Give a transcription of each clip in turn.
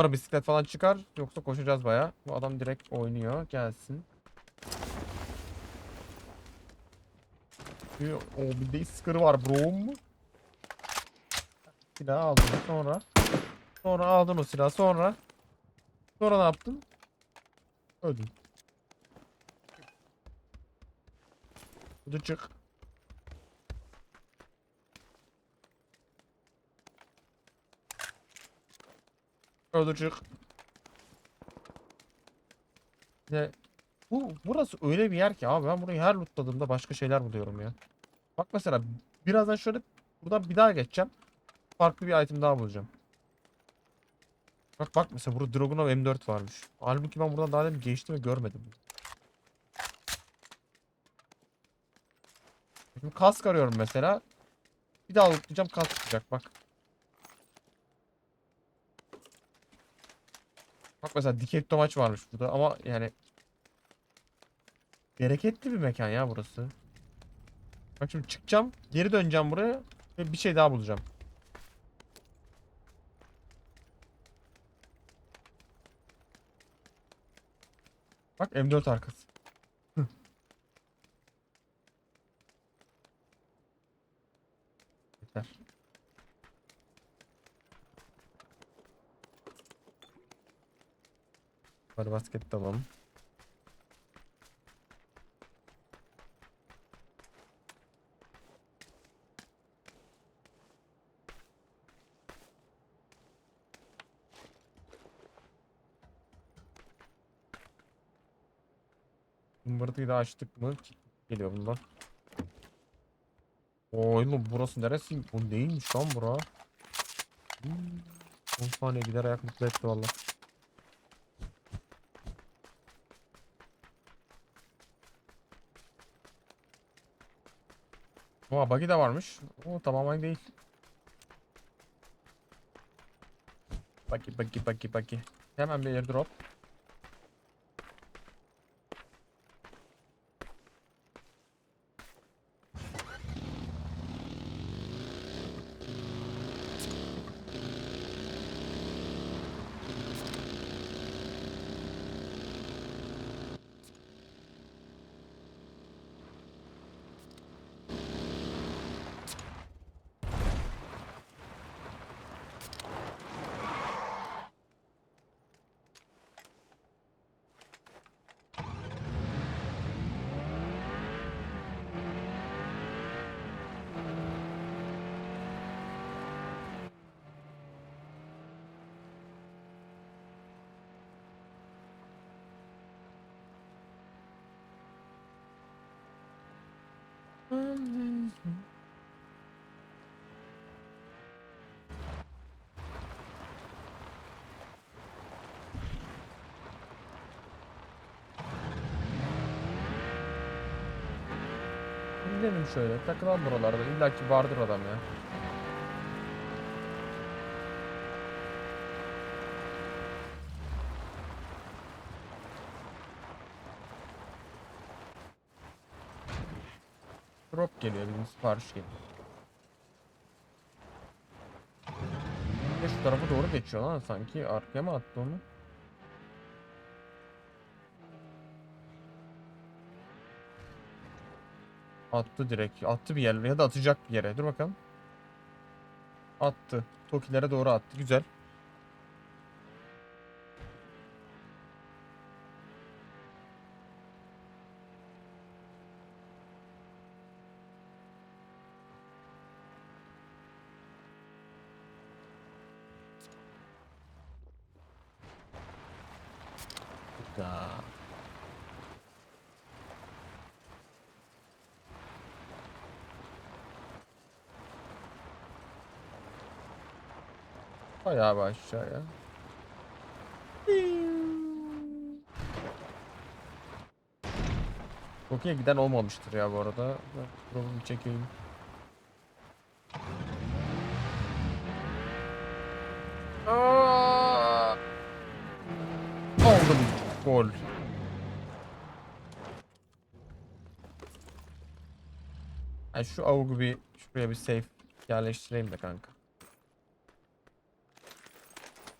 Sonra bisiklet falan çıkar yoksa koşacağız baya. Bu adam direkt oynuyor. Gelsin. O bir de sıkırı var bro. Silah aldın sonra. Sonra aldın o silahı sonra. Sonra ne yaptın? Öldün. Hadi çık. Çık. Ne? Bu burası öyle bir yer ki abi ben burayı her lootladığımda başka şeyler buluyorum ya. Bak mesela birazdan şöyle buradan bir daha geçeceğim. Farklı bir item daha bulacağım. Bak bak mesela burada Dragunov M4 varmış. Halbuki ben buradan daha demin geçtim ve görmedim. Şimdi kask arıyorum mesela. Bir daha lootlayacağım kask çıkacak bak. Mesela dikey tomaç varmış burada ama yani bereketli bir mekan ya burası. Bak şimdi çıkacağım, geri döneceğim buraya ve bir şey daha bulacağım. Bak M4 arkası. Hadi basket alalım. Zımbırtıyı da açtık mı? Geliyor bundan. Oğlum burası neresi? Bu neymiş lan bura? Hmm. 10 saniye gider ayak mutlu etti valla. Oha buggy de varmış. O tamamen değil. Buggy buggy buggy buggy. Hemen bir airdrop. Gidelim şöyle takılalım buralarda İlla ki vardır adam ya. Geliyor bizim sipariş geliyor. De şu tarafa doğru geçiyor lan sanki arkaya mı attı onu? Attı direkt. Attı bir yere ya da atacak bir yere. Dur bakalım. Attı. Tokilere doğru attı. Güzel. Da. Bayağı bir aşağıya. Tokyo'ya giden olmamıştır ya bu arada. Drop'umu çekeyim. Ben şu avugu bir şuraya bir safe yerleştireyim de kanka.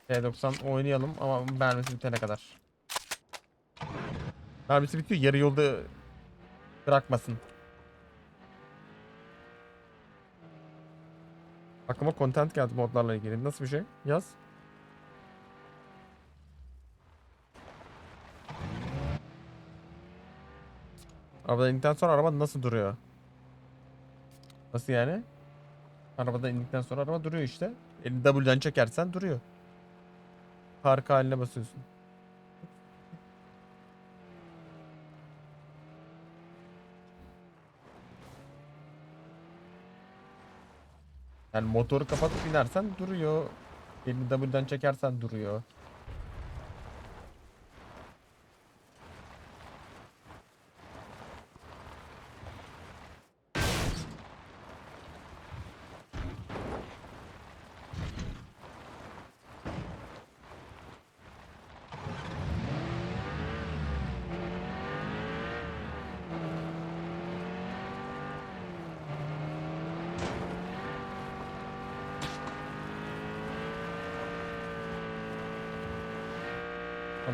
T90 oynayalım ama mermisi bitene kadar. Mermisi bitiyor yarı yolda bırakmasın. Aklıma content geldi modlarla ilgili. Nasıl bir şey? Yaz. Arabadan indikten sonra araba nasıl duruyor? Nasıl yani? Arabadan indikten sonra araba duruyor işte. Elini W'den çekersen duruyor. Park haline basıyorsun. Yani motoru kapatıp inersen duruyor. Elini W'den çekersen duruyor.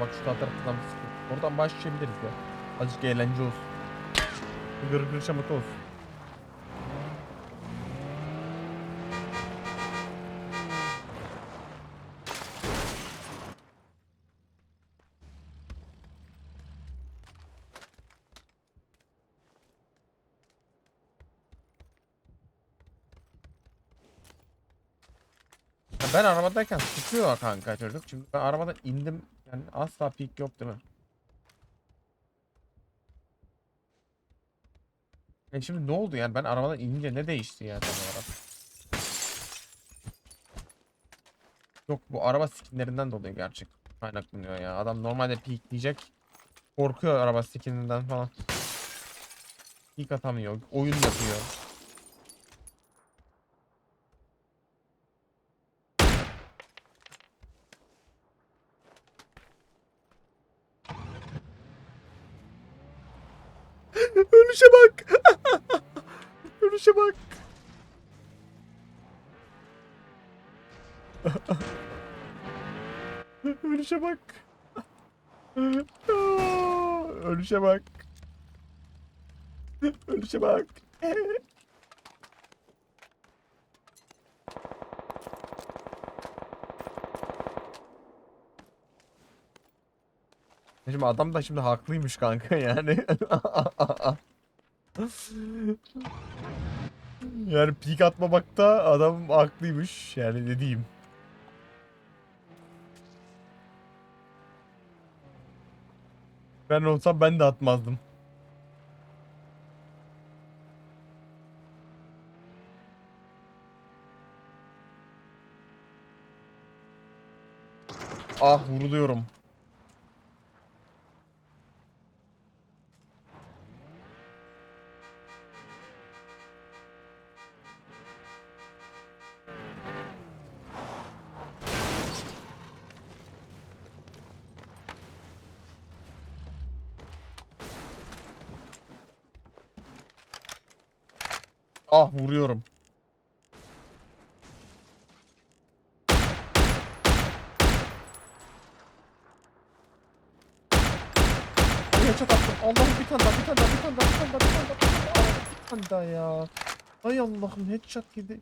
Bak şu taraftan bir sıkıyor. Oradan başlayabiliriz ya. Azıcık eğlence olsun. Bir Gırgır şamata olsun. Ben arabadayken sıkıyor kanka çocuk. Şimdi ben arabadan indim. Yani asla pik yok değil mi? E şimdi ne oldu yani ben arabadan inince ne değişti yani tam olarak? Yok bu araba skinlerinden dolayı gerçek kaynaklanıyor ya. Adam normalde peak diyecek. Korkuyor araba skininden falan. Peak atamıyor. Oyun yapıyor. Ölüşe bak. Ölüşe bak. Ölüşe bak. Ölüşe bak. Ölüşe bak. Şimdi adam da şimdi haklıymış kanka yani. yani pik atmamakta adam haklıymış yani ne Ben olsam ben de atmazdım. Ah vuruluyorum. Ah vuruyorum. Çok attım. Allah'ım bir tane daha, bir tane daha, bir tane daha, bir tane daha, bir tane daha, bir tane daha, bir tane daha ya. Ay Allah'ım headshot yedi.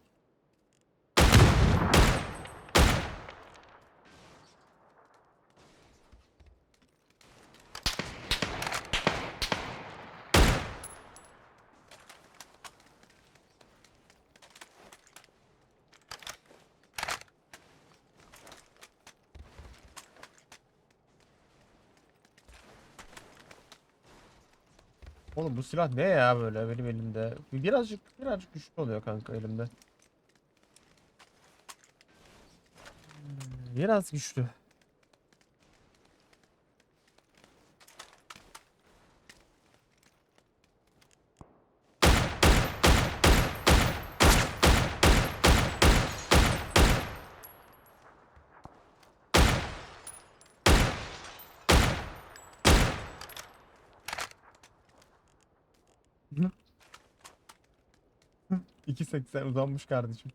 Oğlum bu silah ne ya böyle benim elimde? Birazcık birazcık güçlü oluyor kanka elimde. Biraz güçlü. Sen uzanmış kardeşim.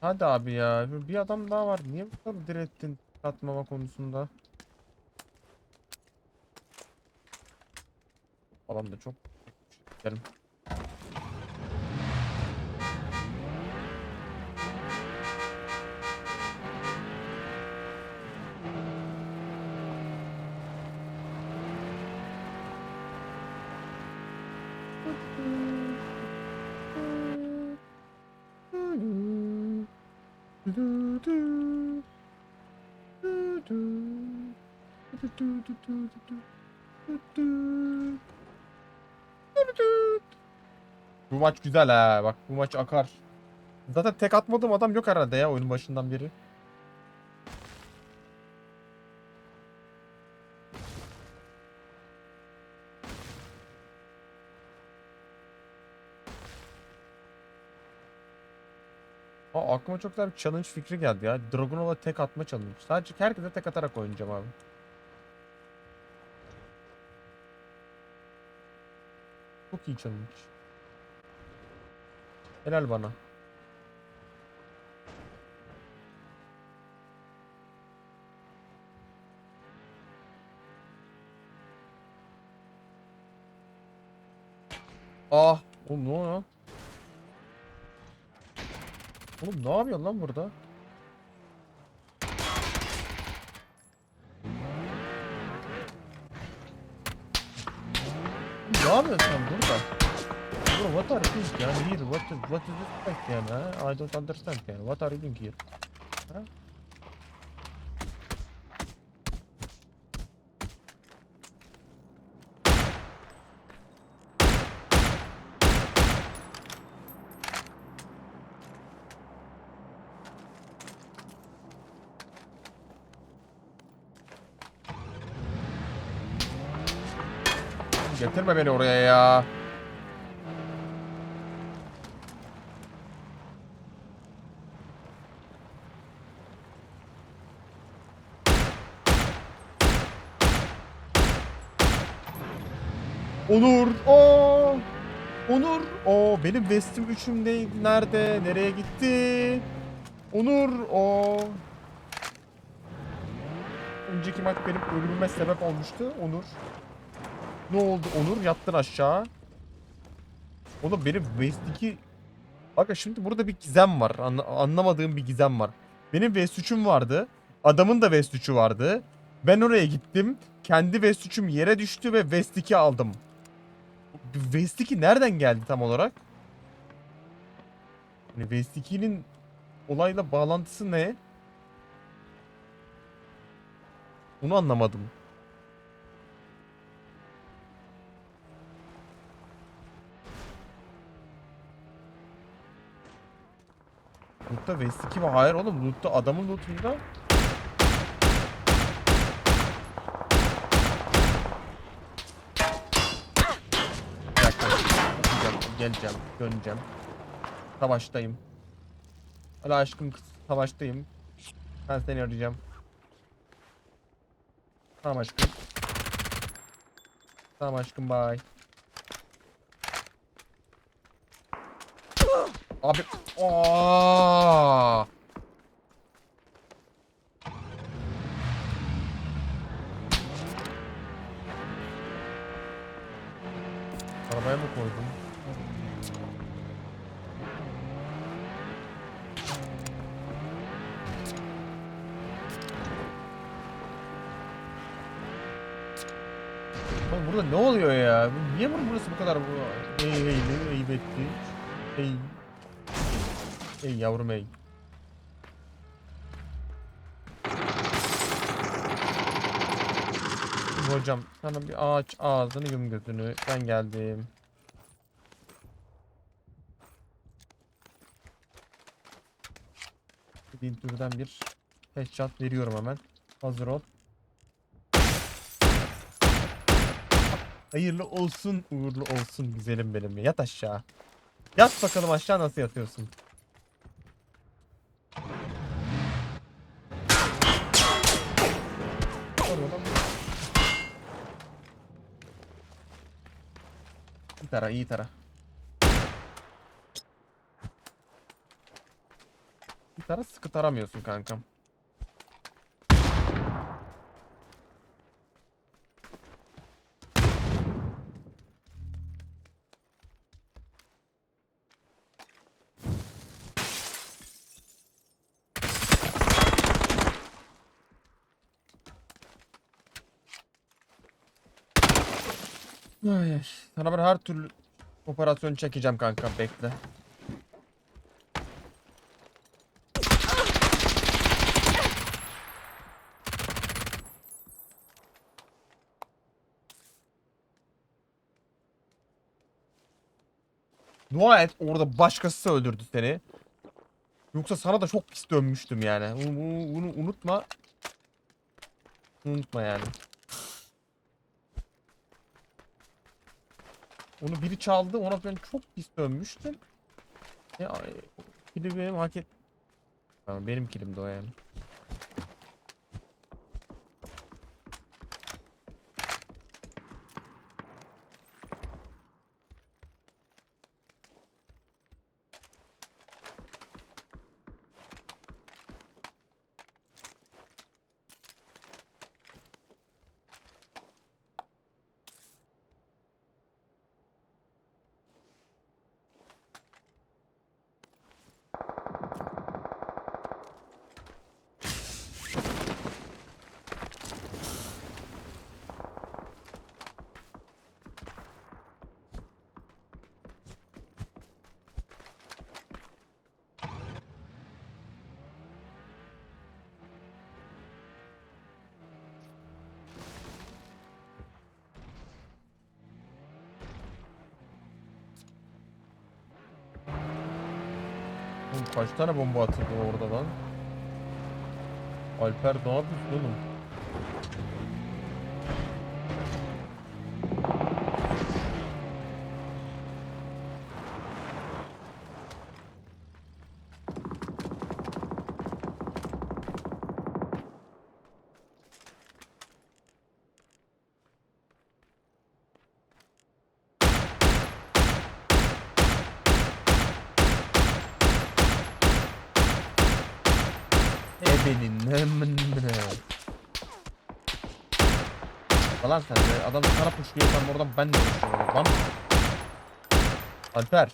Hadi abi ya. Bir adam daha var. Niye bu kadar direttin atmama konusunda? Adam da çok... Gelin. Bu maç güzel ha. Bak bu maç akar. Zaten tek atmadığım adam yok herhalde ya oyunun başından beri. Aklıma çok güzel bir challenge fikri geldi ya. Dragunov'a tek atma challenge. Sadece herkese tek atarak oynayacağım abi. Çok iyi challenge. Helal bana. Ah, oğlum ne oluyor? Oğlum ne yapıyorsun lan burada? Ne yapıyorsun sen burada? Bro, what are you doing here? What, what is this fact yani? I don't understand yani. What are you doing here? Ha? Getirme beni oraya ya. Onur. O. Onur. O benim vestim üçüm ne, nerede? Nereye gitti? Onur. O. Önceki maç benim ölümüme sebep olmuştu. Onur. Ne oldu Onur? Yattın aşağı. Oğlum benim West 2... Bakın şimdi burada bir gizem var. Anla- anlamadığım bir gizem var. Benim West 3'üm vardı. Adamın da West 3'ü vardı. Ben oraya gittim. Kendi West 3'üm yere düştü ve West 2 aldım. West 2 nereden geldi tam olarak? Yani West 2'nin olayla bağlantısı ne? Bunu anlamadım. Loot'ta West 2 var. Hayır oğlum Loot'ta adamın loot'unda geleceğim, döneceğim. Savaştayım. Hala aşkım savaştayım. Ben seni arayacağım. Tamam aşkım. Tamam aşkım bye. Abi. Aa! Arabaya mı koydun? Oğlum burada ne oluyor ya? Bu- Niye bunun burası bu kadar bu hey heyli, heybetli? Hey. Hey yavrum. Şimdi Hocam sana bir ağaç ağzını yum gözünü. Ben geldim. Bin türden bir headshot veriyorum hemen. Hazır ol. Hayırlı olsun, uğurlu olsun güzelim benim ya. Yat aşağı. Yat bakalım aşağı nasıl yatıyorsun? Oluyor lan bu. İyi tara, iyi tara. Bir tara sıkı taramıyorsun kankam. Sana ben her türlü operasyon çekeceğim kanka bekle. Dua et orada başkası öldürdü seni. Yoksa sana da çok pis dönmüştüm yani. Bunu, bunu- bunu unutma. Unutma yani. Onu biri çaldı ona ben çok pis dönmüştüm. Ya kili benim hak et. Tamam benim kilimdi o yani. Oğlum kaç tane bomba atıldı orada lan? Alper ne yapıyorsun oğlum? Nemine. Falan sen de adam sana puşluyor sen oradan ben de puşluyorum lan. Alper.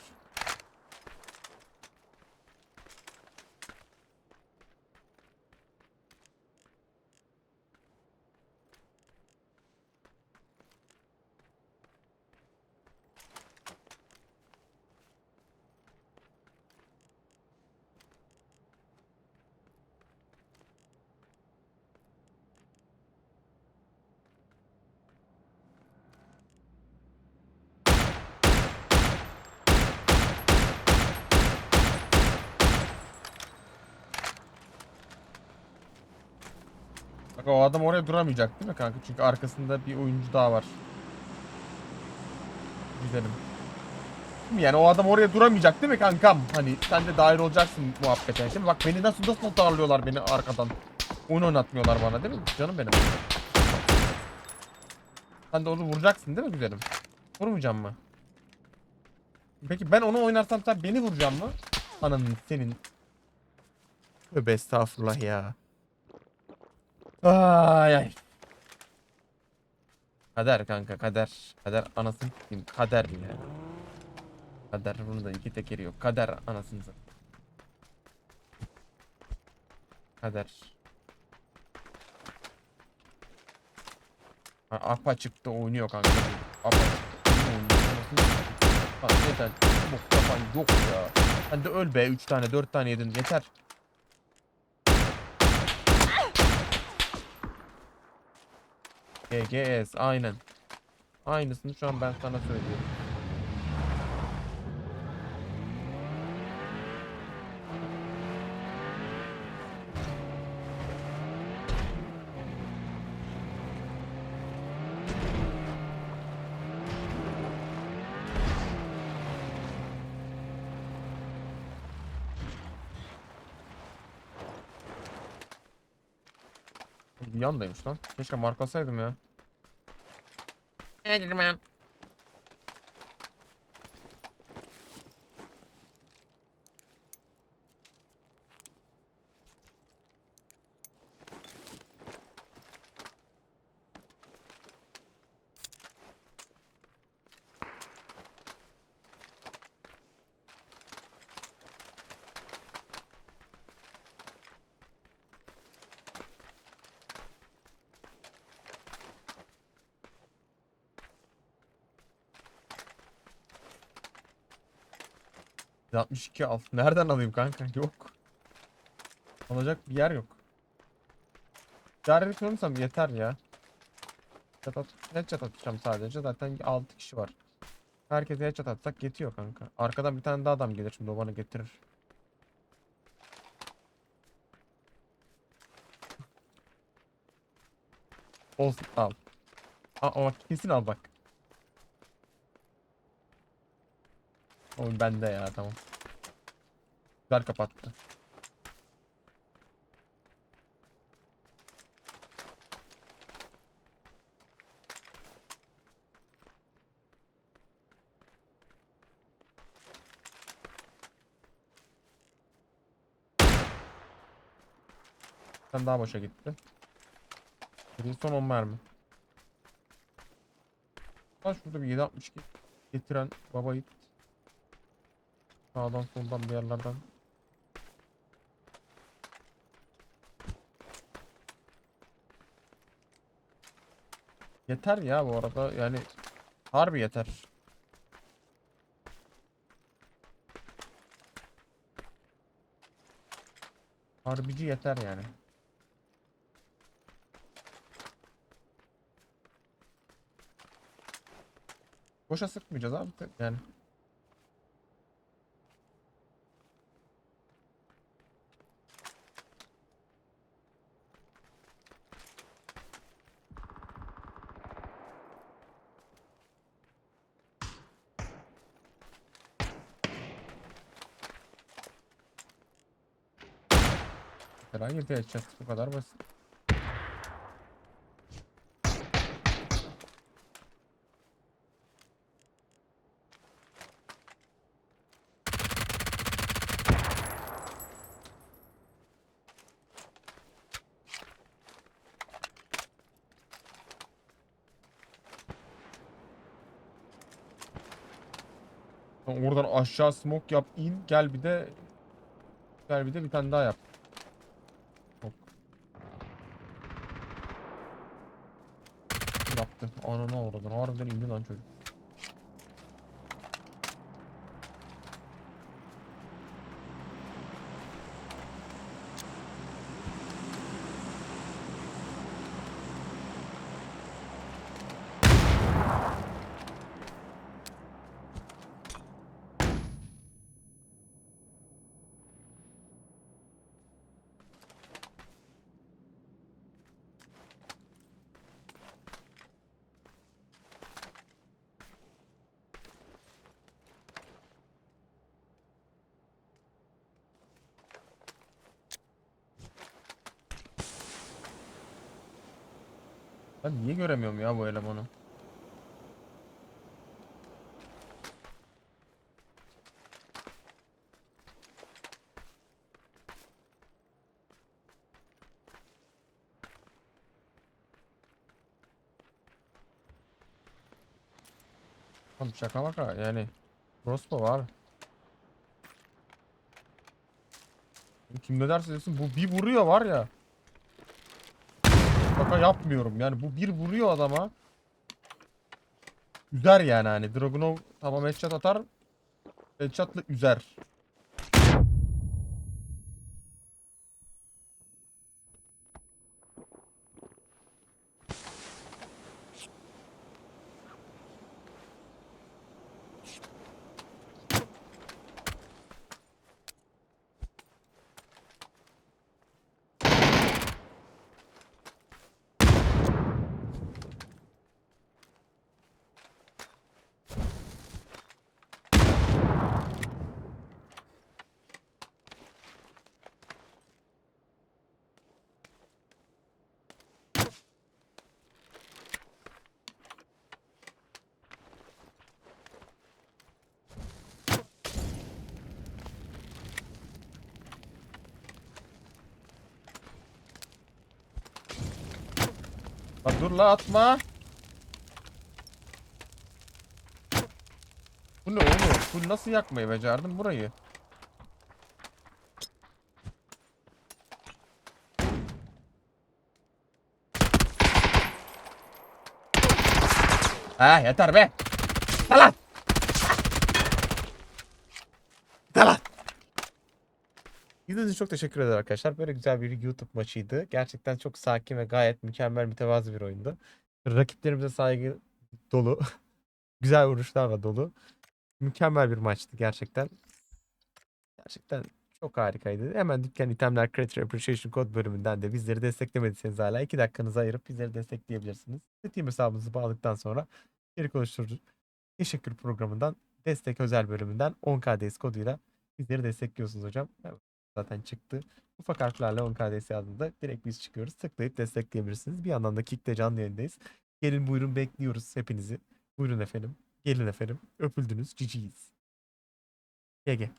Bak o adam oraya duramayacak değil mi kanka? Çünkü arkasında bir oyuncu daha var. Güzelim. Yani o adam oraya duramayacak değil mi kankam? Hani sen de dahil olacaksın muhabbete. Mi? Bak beni nasıl nasıl darlıyorlar beni arkadan. Oyun oynatmıyorlar bana değil mi? Canım benim. Sen de onu vuracaksın değil mi güzelim? Vurmayacağım mı? Peki ben onu oynarsam sen beni vuracaksın mı? Ananın senin. Tövbe estağfurullah ya. Ay ay. Kader kanka kader. Kader anasını s**eyim. Kader ya. Kader bunu da iki tekeri yok. Kader anasını satayım. Kader. Apa çıktı oynuyor kanka. Apa. Lan neden? Bok yapan yok ya. Sen de öl be 3 tane 4 tane yedin yeter. GGS aynen. Aynısını şu an ben sana söylüyorum. Yandaymış lan. Keşke marklasaydım ya. Edirman. 762 al. Nereden alayım kanka? Yok. Alacak bir yer yok. Ticaret kurursam yeter ya. Headshot at, headshot atacağım sadece. Zaten 6 kişi var. Herkese headshot atsak yetiyor kanka. Arkadan bir tane daha adam gelir şimdi o bana getirir. Olsun al. Aa, ama kesin al bak. Oğlum bende ya tamam. Güzel kapattı. Sen daha boşa gitti. Bir son 10 mermi. Lan şurada bir 762 getiren baba it. Sağdan soldan bir yerlerden. Yeter ya bu arada yani harbi yeter. Harbici yeter yani. Boşa sıkmayacağız abi yani. Bir headshot bu kadar basit. Oradan aşağı smoke yap in gel bir de gel bir de bir tane daha yap. Lan çocuk. Ben niye göremiyorum ya bu elemanı? Oğlum şaka maka yani crossbow abi. Kim ne derse desin bu bir vuruyor var ya. Şaka yapmıyorum yani bu bir vuruyor adama. Üzer yani hani Dragunov tamam headshot atar. Headshot'la üzer. Dur la atma. Bu ne oğlum? Bu nasıl yakmayı becerdin burayı? Ha yeter be. Yeter lan. İzlediğiniz için çok teşekkür ederim arkadaşlar. Böyle güzel bir YouTube maçıydı. Gerçekten çok sakin ve gayet mükemmel mütevazı bir oyundu. Rakiplerimize saygı dolu. güzel vuruşlarla dolu. Mükemmel bir maçtı gerçekten. Gerçekten çok harikaydı. Hemen dükkan itemler Creator Appreciation Code bölümünden de bizleri desteklemediyseniz hala 2 dakikanızı ayırıp bizleri destekleyebilirsiniz. Steam hesabınızı bağladıktan sonra geri oluşturucu teşekkür programından destek özel bölümünden 10KDS koduyla bizleri destekliyorsunuz hocam. Evet, Zaten çıktı. Ufak harflerle 10KDS yazdığında direkt biz çıkıyoruz. Tıklayıp destekleyebilirsiniz. Bir yandan da Kick'te canlı yayındayız. Gelin buyurun bekliyoruz hepinizi. Buyurun efendim. Gelin efendim. Öpüldünüz. Ciciyiz. GG.